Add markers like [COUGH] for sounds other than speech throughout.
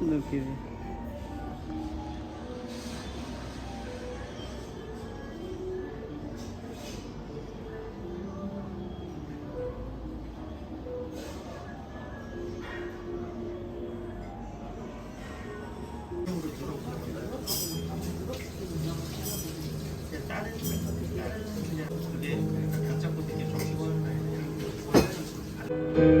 Look at it. 기네.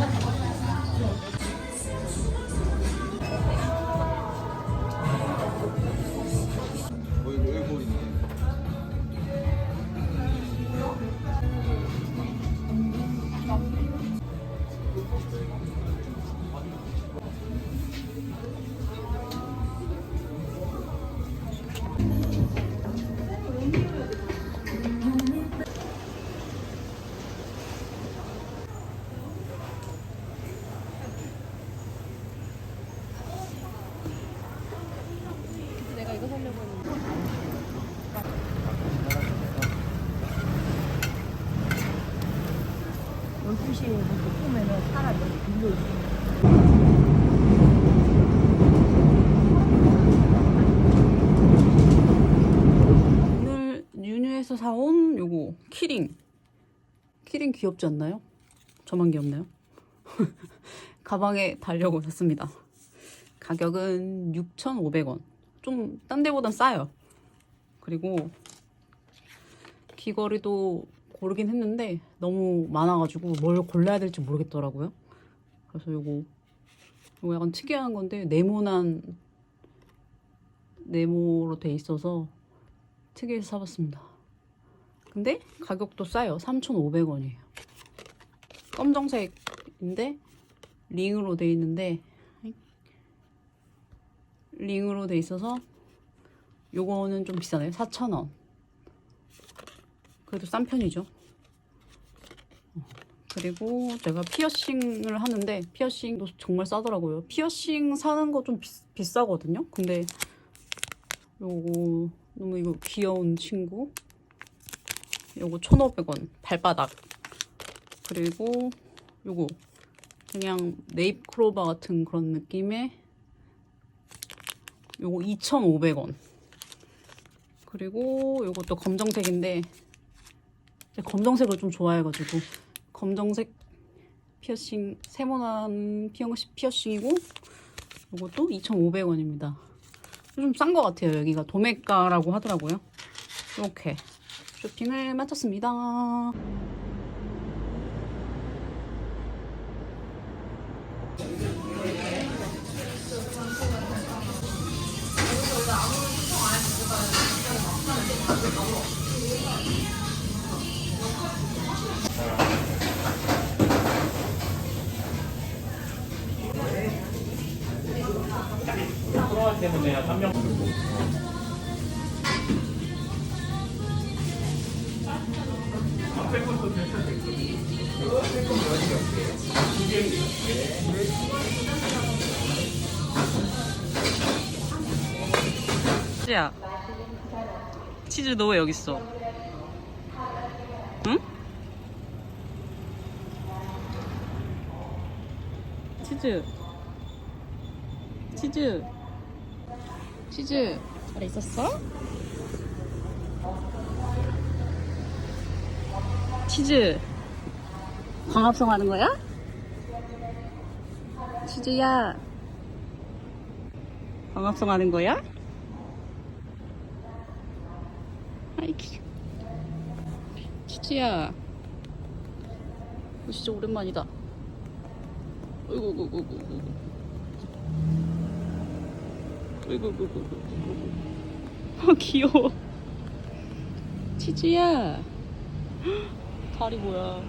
했는데. 오늘 유뉴에서 사온 요거 키링. 키링 귀엽지 않나요? 저만 귀엽나요? [LAUGHS] 가방에 달려고 샀습니다. 가격은 6,500원. 좀 딴 데보단 싸요. 그리고 귀걸이도 고르긴 했는데 너무 많아가지고 뭘 골라야 될지 모르겠더라고요. 그래서 요거 요거 약간 특이한 건데 네모난 네모로 돼 있어서 특이해서 사봤습니다. 근데 가격도 싸요. 3,500원이에요. 검정색인데 링으로 돼 있는데 링으로 돼 있어서 요거는 좀 비싸네요. 4,000원. 그래도 싼 편이죠. 어, 그리고 제가 피어싱을 하는데 피어싱도 정말 싸더라고요. 피어싱 사는 거 좀 비싸거든요. 근데 요거 너무 이거 귀여운 친구. 요거 1,500원 발바닥. 그리고 요거 그냥 네잎 크로바 같은 그런 느낌의 요거 2,500원. 그리고 요것도 검정색인데 검정색을 좀 좋아해가지고 검정색 피어싱 세모난 피어싱 피어싱이고 요것도 2,500원입니다. 좀 싼 것 같아요. 여기가 도매가라고 하더라고요. 이렇게 쇼핑을 마쳤습니다. 때문에 한 명. 치즈야. 치즈 너 왜 여기 있어? 응? 치즈. 치즈. 치즈. 잘 있었어? 치즈 광합성 하는 거야? 치즈야 광합성 하는 거야? 아이 귀여워 치즈야 진짜 오랜만이다 어이구 어이구 어이구 어 이거 이거 이거. 아 귀여워. 치즈야. 다리 뭐야?